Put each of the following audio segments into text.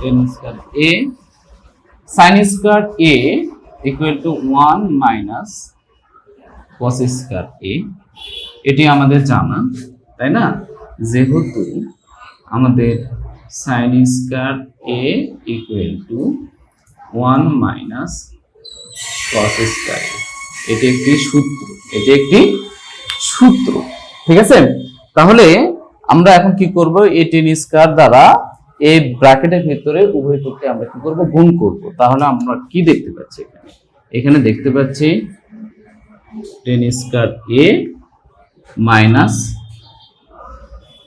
Tan square A sine square A equal to one minus cos square A এটি আমাদের জানা, তাই না? যেহেতু আমাদের sine square A equal to one minus cos square এটি একটি সূত্র, এটি একটি সূত্র, ঠিক আছে? তাহলে আমরা এখন কি করব? এই টেন স্কোয়ার দ্বারা এই ব্র্যাকেটের ভিতরে উভয় পক্ষে আমরা কি করব? গুণ করব। তাহলে আমরা কি দেখতে পাচ্ছি এখানে? এখানে দেখতে পাচ্ছি tan square A minus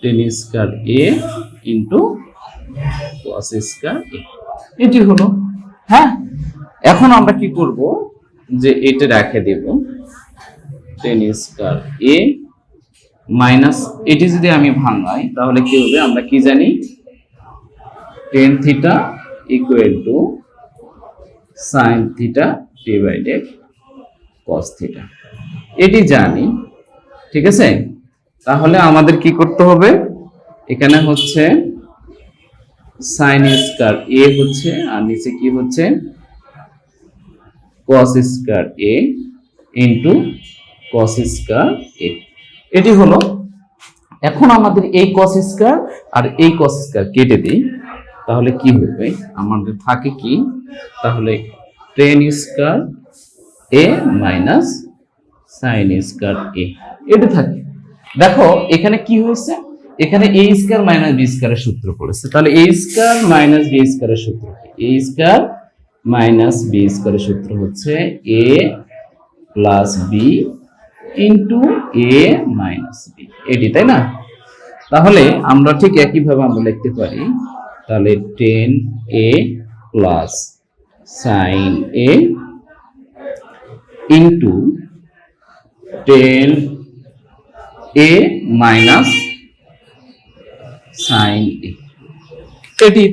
tan square A into cos square A. এটি হলো হ্যাঁ? এখন আমরা কি করব যে এটা রেখে দেব। টেন স্কোয়ার এ মাইনাস, এটি যদি আমি ভাঙাই, তাহলে কি হবে? আমরা কি জানি? Tan theta equal to sine theta divided cos theta এটি জানি, ঠিক আছে? তাহলে আমাদের কি করতে হবে? এখানে হচ্ছে সাইন স্কয়ার এ হচ্ছে, আর নিচে কি হচ্ছে? cos square A into cos square A এটি হলো, এখন আমাদের এই cos স্কয়ার আর এই cos স্কয়ার কেটে দিই। তাহলে কি হবে? আমাদের থাকে কি? তাহলে tan square A minus sine square A এটা থাকে। দেখো, এখানে কি হয়েছে? এখানে এ স্কয়ার মাইনাস বি স্কয়ারের সূত্র পড়েছে। তাহলে এ স্কয়ার মাইনাস বি স্কয়ারের সূত্র এ স্কয়ার মাইনাস বি স্কয়ারের সূত্র হচ্ছে A plus B into A minus B এটি, তাই না? তাহলে আমরা ঠিক একইভাবে আমরা লিখতে পারি তাহলে tan A plus sine A into tan A minus sine A. এটি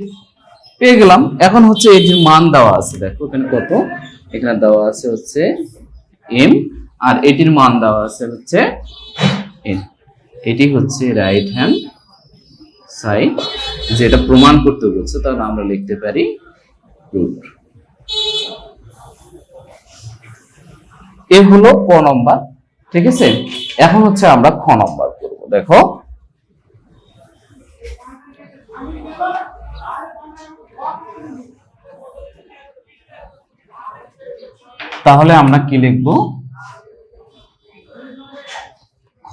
পেয়ে গেলাম। এখন হচ্ছে এই যে মান দেওয়া আছে, দেখো এখানে কত? এখানে দেওয়া আছে হচ্ছে এম আর এটির মান দেওয়া আছে হচ্ছে এন এটি হচ্ছে রাইট হ্যান্ড সাইড যেটা প্রমাণ করতে বলছে, তাহলে আমরা লিখতে পারি রুট এ হলো ক নম্বর, ঠিক আছে? এখন হচ্ছে আমরা খ নম্বর করব, দেখো। তাহলে আমরা কি লিখব? খ।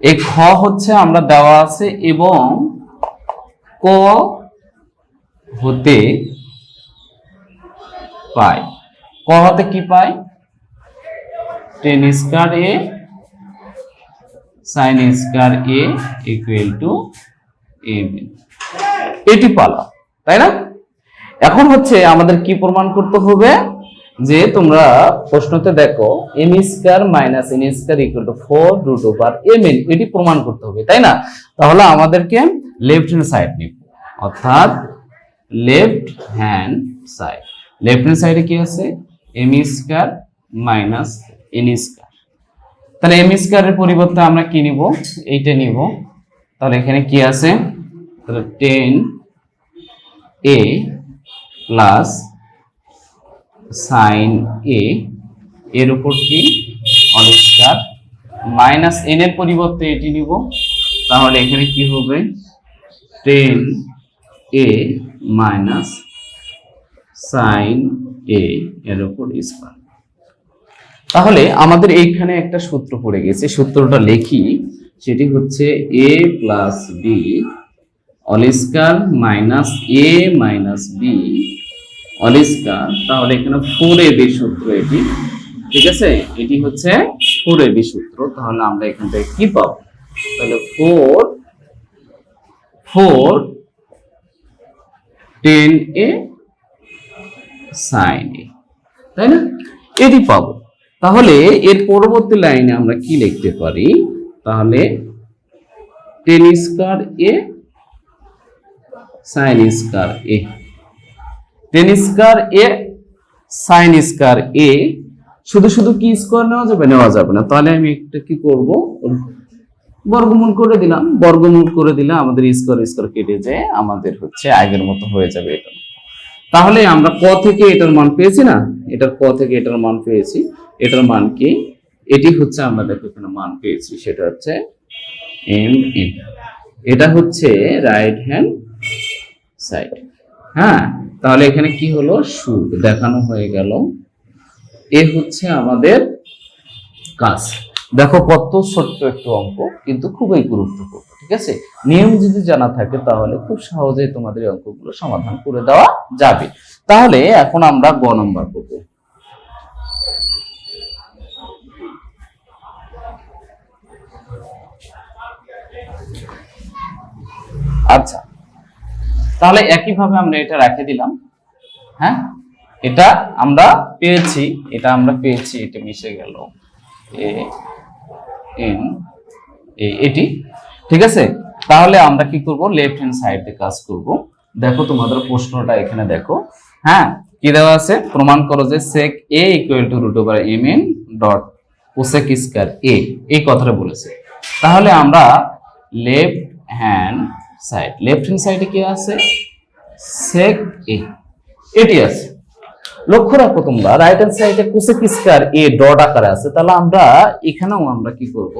এই খ হচ্ছে আমরা দেওয়া আছে এবং ক হতে পাই ক হতে কি পাই tan square A sine square A equal to A এটি পালা, তাই না? এখন হচ্ছে আমাদের কি প্রমাণ করতে হবে? যে তোমরা প্রশ্নতে দেখো M square minus N square equal to four root over M N এটি প্রমাণ করতে হবে, তাই না? তাহলে আমাদেরকে লেফট হ্যান্ড সাইড নিব। অর্থাৎ left hand side left hand সাইডে কি আছে? M square minus N square তাহলে এম স্কয়ারের পরিবর্তে আমরা কি নিব? এইটা নিব। তাহলে এখানে কি আছে? তাহলে tan A plus sine A এর উপর কি? অল স্কয়ার মাইনাস এন এর পরিবর্তে এটি নিব। তাহলে এখানে কি হবে? Tan A minus sine A এর উপর স্কয়ার তাহলে আমাদের এইখানে একটা সূত্র পড়ে গেছে, সূত্রটা লিখি, সেটি হচ্ছে A plus B all square minus A minus B all square তাহলে এখানে ফোর এ বি সূত্র এটি, ঠিক আছে? এটি হচ্ছে ফোর এ বি সূত্র। তাহলে আমরা এখান থেকে কি পাবো? তাহলে four four tan A sine A, তাই না? এটি পাবো। তাহলে এর পরবর্তী লাইনে আমরা কি লিখতে পারি? তাহলে tan square A, sine square A. Tan square A, sine square A, শুধু শুধু কি স্কয়ার নেওয়া যাবে? নেওয়া যাবে না। তাহলে আমি একটা কি করব? বর্গমূল করে দিলাম। বর্গমূল করে দিলে আমাদের স্কোয়ার স্কোয়ার কেটে যায় আমাদের হচ্ছে আগের মতো হয়ে যাবে এটা তাহলে আমরা ক থেকে এটার মান পেয়েছি না? এটার ক থেকে এটার মান পেয়েছি। এটার মান কি? এটি হচ্ছে আমরা দেখো এখানে মান পেয়েছি, সেটা হচ্ছে এম এন এটা হচ্ছে রাইট হ্যান্ড সাইড হ্যাঁ তাহলে এখানে কি হলো? সুদ দেখানো হয়ে গেল। এ হচ্ছে আমাদের কাজ। দেখো, কত ছোট্ট একটু অঙ্ক, কিন্তু খুবই গুরুত্বপূর্ণ, ঠিক আছে? নিয়ম যদি জানা থাকে, তাহলে খুব সহজেই তোমাদের অঙ্কগুলো সমাধান করে দেওয়া যাবে। তাহলে এখন আমরা গ নম্বর করব। আচ্ছা তাহলে একইভাবে আমরা এটা রেখে দিলাম হ্যাঁ? এটা আমরা পেয়েছি, এটা আমরা পেয়েছি, এটা মিশে গেল। এ এন এটি ঠিক আছে? তাহলে আমরা কি করব? লেফট হ্যান্ড সাইডে কাজ করব। দেখো তোমাদের প্রশ্নটা এখানে দেখো। হ্যাঁ কি দেওয়া আছে? প্রমাণ করো যে sec a equal to root over M N dot cosec square A এই কথাটা বলেছে। তাহলে আমরা left hand side left hand সাইডে কি আছে? Sec a, এটি আছে। লক্ষ্য রাখো তোমরা রাইট হ্যান্ড সাইডে কোসেক স্কয়ার এ ডট আকারে আছে, তাহলে আমরা এখানেও আমরা কি করব?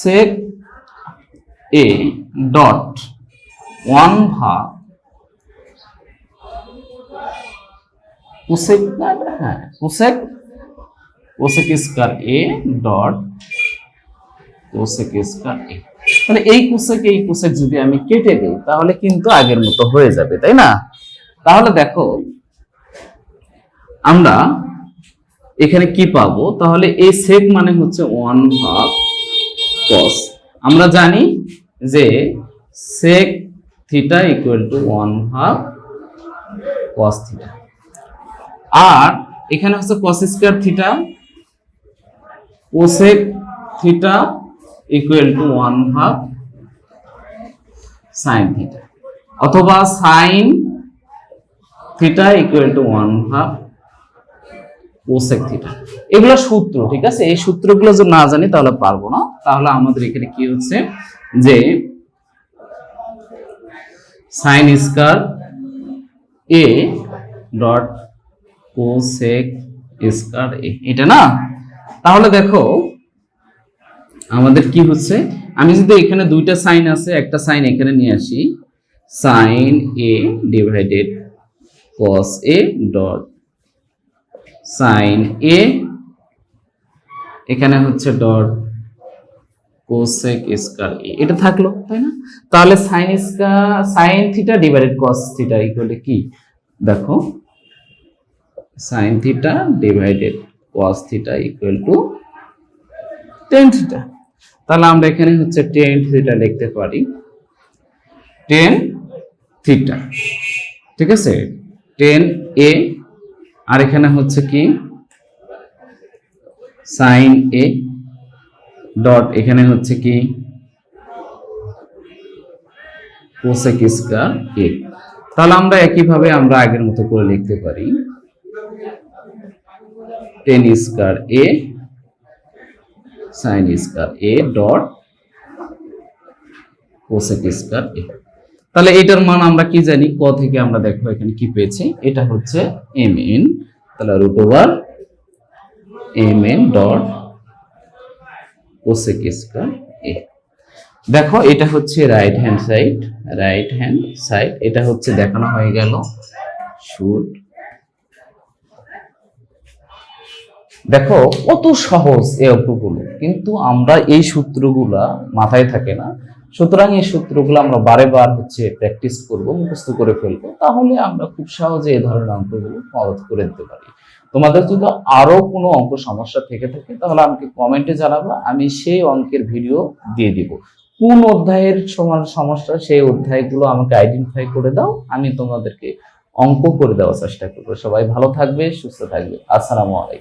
sec এ ডট ওয়ান ভাগ কোসেক হ্যাঁ cosec cosec A dot cosec square A. তাহলে এই কোসেক এই কোসেক যদি আমি কেটে দিই, তাহলে কিন্তু আগের মতো হয়ে যাবে, তাই না? তাহলে দেখো আমরা এখানে কি পাবো? তাহলে এই সেক মানে হচ্ছে ওয়ান ভাগ কস আমরা জানি যে sec theta equal to one ভাগ কস থিটা আর এখানে হচ্ছে cos square theta cosec theta equal to one ভাগ সাইন থিটা অথবা sine theta equal to one ভাগ কোসেক থিটা এগুলো সূত্র, ঠিক আছে? এই সূত্রগুলো যদি না জানি তাহলে পারব না। তাহলে আমাদের এখানে কি হচ্ছে? যে sine square A dot cosec square A এটা না? তাহলে দেখো, আমাদের কি হচ্ছে? আমি যদি এখানে দুইটা সাইন আছে, একটা সাইন এখানে নিয়ে আসি। Sine A divided cos A dot sine A এখানে হচ্ছে ডট কোসেক স্কয়ার এ এটা থাকল, তাই না? তাহলে sine square sine theta divided cos theta equal কি? দেখো sine theta divided cos theta equal to tan theta তাহলে আমরা এখানে হচ্ছে টেন থিটা লিখতে পারি। টেন থিটা ঠিক আছে? টেন এ আর এখানে হচ্ছে কি? সাইন এ ডট এখানে হচ্ছে কি? কোসেক স্কয়ার এ তাহলে আমরা একইভাবে আমরা আগের মতো করে লিখতে পারি। Tan square A sine square A dot cosec square A তাহলে এটার মান আমরা কি জানি? ক থেকে আমরা দেখো এখানে কি পেয়েছি? এটা হচ্ছে এম এন তাহলে root over M N dot cosec square A দেখো, এটা হচ্ছে right hand side right hand side এটা হচ্ছে দেখানো হয়ে গেল শুট দেখো, কত সহজ এই অঙ্কগুলো কিন্তু আমরা এই সূত্রগুলা মাথায় থাকে না। সুতরাং এই সূত্রগুলো আমরা বারে বার হচ্ছে প্র্যাকটিস করব, মুখস্থ করে ফেলব, তাহলে আমরা খুব সহজে এই ধরনের অঙ্কগুলো মদত করে দিতে পারি। তোমাদের যদি আরও কোনো অঙ্ক সমস্যা থেকে থাকে, তাহলে আমাকে কমেন্টে জানাব, আমি সেই অঙ্কের ভিডিও দিয়ে দিব। কোন অধ্যায়ের সমান সমস্যা, সেই অধ্যায়গুলো আমাকে আইডেন্টিফাই করে দাও, আমি তোমাদেরকে অঙ্ক করে দেওয়ার চেষ্টা করব। সবাই ভালো থাকবে, সুস্থ থাকবে। আসসালামু আলাইকুম।